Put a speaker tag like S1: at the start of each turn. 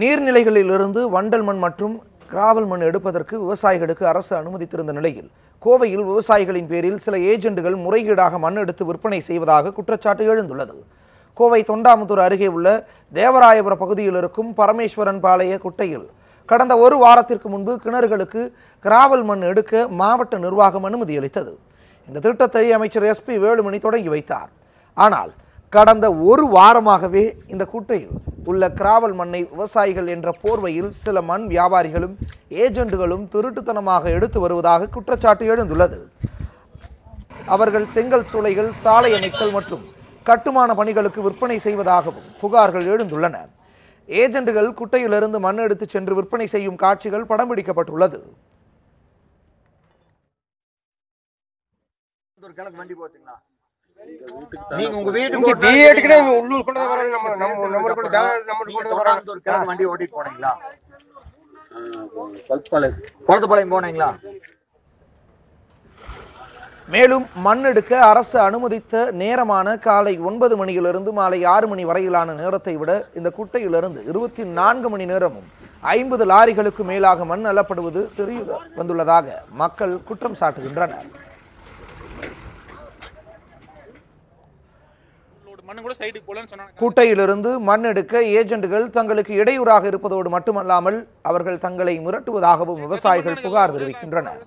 S1: நீர்நிலைகளிலிருந்து வண்டல் மண் மற்றும் கிராவல் மண் எடுப்பதற்கு விவசாயிகளுக்கு அரசு அனுமதித்திருந்த நிலையில் கோவையில் விவசாயிகளின் பேரில் சில ஏஜென்ட்டுகள் முறைகேடாக மண் எடுத்து விற்பனை செய்வதாக குற்றச்சாட்டு எழுந்துள்ளது. கோவை தொண்டாமுத்தூர் அருகே உள்ள தேவராயபுர பகுதியில் இருக்கும் பரமேஸ்வரன் பாளைய குட்டையில் கடந்த ஒரு வாரத்திற்கு முன்பு கிணறுகளுக்கு கிராவல் மண் எடுக்க மாவட்ட நிர்வாகம் அனுமதி அளித்தது. இந்த திட்டத்தை அமைச்சர் எஸ்பி வேலுமணி தொடங்கி வைத்தார். ஆனால் கடந்த ஒரு வாரமாகவே இந்த குட்டையில் உள்ள கிராவல் மண்ணை விவசாயிகள் என்ற போர்வையில் சில மண் வியாபாரிகளும் ஏஜென்ட்டுகளும் திருட்டுத்தனமாக எடுத்து வருவதாக குற்றச்சாட்டு எழுந்துள்ளது. அவர்கள் செங்கல் சூளைகள் சாலை அமைத்தல் மற்றும் கட்டுமான பணிகளுக்கு விற்பனை செய்வதாகவும் புகார்கள் எழுந்துள்ளன. ஏஜென்ட்டுகள் குட்டையிலிருந்து மண் எடுத்து சென்று விற்பனை செய்யும் காட்சிகள் படம் பிடிக்கப்பட்டுள்ளது.
S2: ஒரு கிழக்கு வண்டி போச்சுங்களா?
S3: நீங்க உங்க வீட்டுக்கு
S2: வீட்டுக்குனே
S3: வீட்டுக்கு உள்ளூர் கொண்டு வராங்க. நம்ம நம்ம நம்ம கூட நம்ம கூட
S2: கிழக்கு வண்டி ஓட்டிட்டு போனீங்களா? குளத்துப்பாளையம் போனீங்களா?
S1: மேலும் மண் எடுக்க அரசு அனுமதித்த நேரமான காலை ஒன்பது மணியிலிருந்து மாலை ஆறு மணி வரையிலான நேரத்தை விட இந்த குட்டையிலிருந்து இருபத்தி நான்கு மணி நேரமும் ஐம்பது லாரிகளுக்கு மேலாக மண் அள்ளப்படுவது தெரிய வந்துள்ளதாக மக்கள் குற்றம் சாட்டுகின்றனர்
S4: மண்ணு கூட சைடுக்கு போலன்னு சொன்னாங்க
S1: குட்டையிலிருந்து மண் எடுக்க ஏஜென்ட்டுகள் தங்களுக்கு இடையூறாக இருப்பதோடு மட்டுமல்லாமல் அவர்கள் தங்களை மிரட்டுவதாகவும் விவசாயிகள் புகார் தெரிவிக்கின்றனர்.